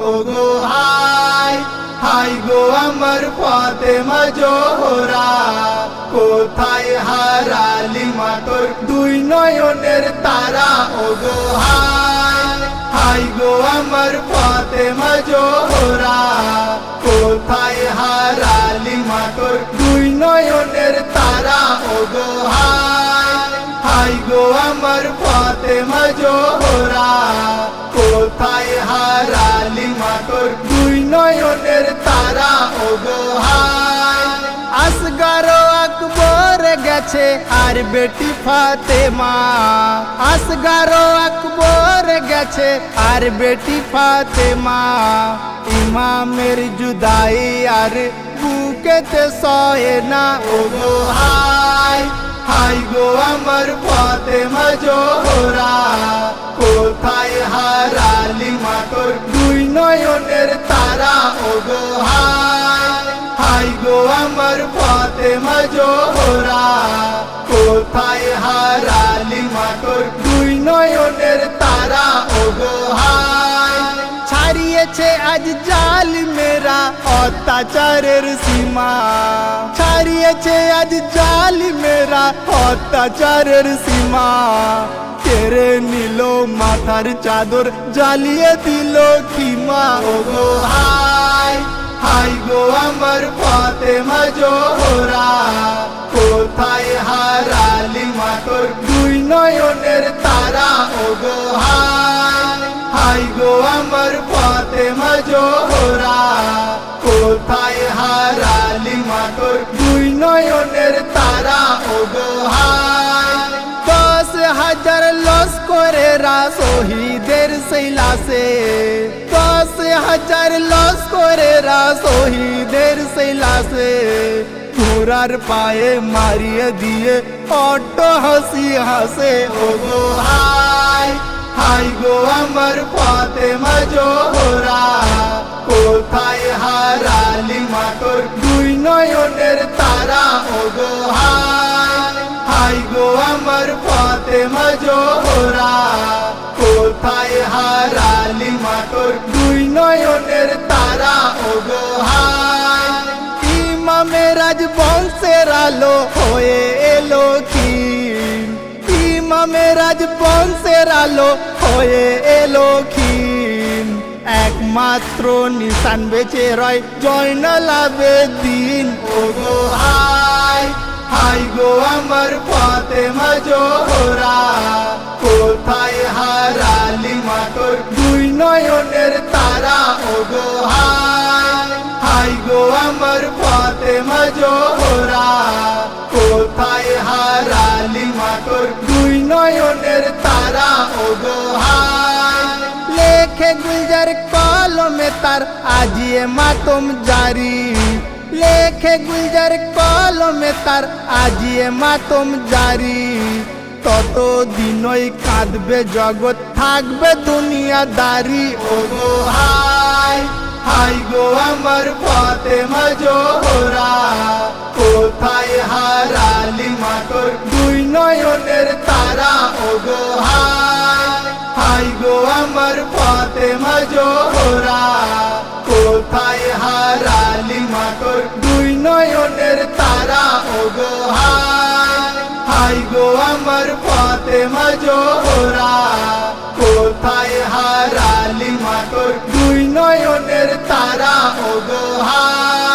ওগো high high গো আমার ফাতেমা জোহরা কোথায় হারালি মা তোর দুই নয়নের তারা ওগো হাই হাই গো আমার ফাতেমা জোহরা কোথায় হারালি মা তোর দুই নয়নের তারা ওগো হাই হাই গো আমার ফাতেমা জোহরা, কোথায় হারালি মা তোর দুই নয়নের তারা ওগো হাই। আসগার আকবর গেছে আর বেটি ফাতেমা। আসগার আকবর গেছে আর বেটি ফাতেমা। ইমামের জুদাই আর বুকেতে সয়ে না ওগো হাই। হাই গো আমার ফাতেমা জোহরা, কোথায় হারালি মা তোর দুই নয়নের তারা, ওগো হাই। হাই গো আমার ফাতেমা জোহরা, কোথায় হারালি মা তোর দুই নয়নের তারা, ওগো হাই। ছাড়িয়েছে আজ জাল মেরা অত্যাচারের সীমা। ছাড়িয়েছে আজ জাল মেরা অত্যাচারের সীমা। কেড়ে নিল মাথার চাদর, জ্বালিয়ে দিল খিমা। ওগো হাই হাই গো আমার ফাতেমা জোহরা। কোথায় হারালি মা তোর দুই নয়নের তারা? ওগো হাই হাই গো আমার ফাতেমা জোহরা কোথায় হারালি মা তোর দুই নয়নের তারা ওগো হাই দশ হাজার লস করে রা শহীদের শৈলাসে দশ হাজার লস করে রা শহীদের শৈলাসে ঘোড়ার পায়ে মারিয়ে দিয়ে অটো হাসি হাসে ওগো আমার গো আমার হোরা জোহরা, কোথায় হারালি মা তোর দুই নয়নের তারা ওগো গো গো আমার ফাতেমা জোহরা, কোথায় হারালি মা তোর দুই নয়নের তারা ইমামে রাজ বংশের আলো হয়ে এলো ক্ষীণ। একমাত্র নিশান বেঁচে রয় জয়নাল আবেদিন ওগো হাই হাই গো আমার ফাতেমা জোহরা। কোথায় হারালি মা তোর দুই নয়নের তারা? ওগো হাই হাই গো আমার ফাতেমা জোহরা। কোথায় হারালি মা তোর দুই নয়নের তারা হাই লেখে গুলজার কলমে তার আজিয়ে মাতম জারি। লেখে গুলজার কলমে তার আজিয়ে মাতম জারি। তত দিনই কাঁদবে জগৎ, থাকবে দুনিয়াদারি। ওগো হাই হাই গো আমার ফাতেমা জোহরা কোথায় হারালি মা তোর দুই নয়নের তারা, ওগো হাই হাই গো আমার ফাতেমা জোহরা। কোথায় হারালি মা তোর দুই নয়নের তারা, ওগো হাই হাই গো আমার ফাতেমা জোহরা। কোথায় হারালি মা তোর দুই নয়নের তারা, ওগো হাই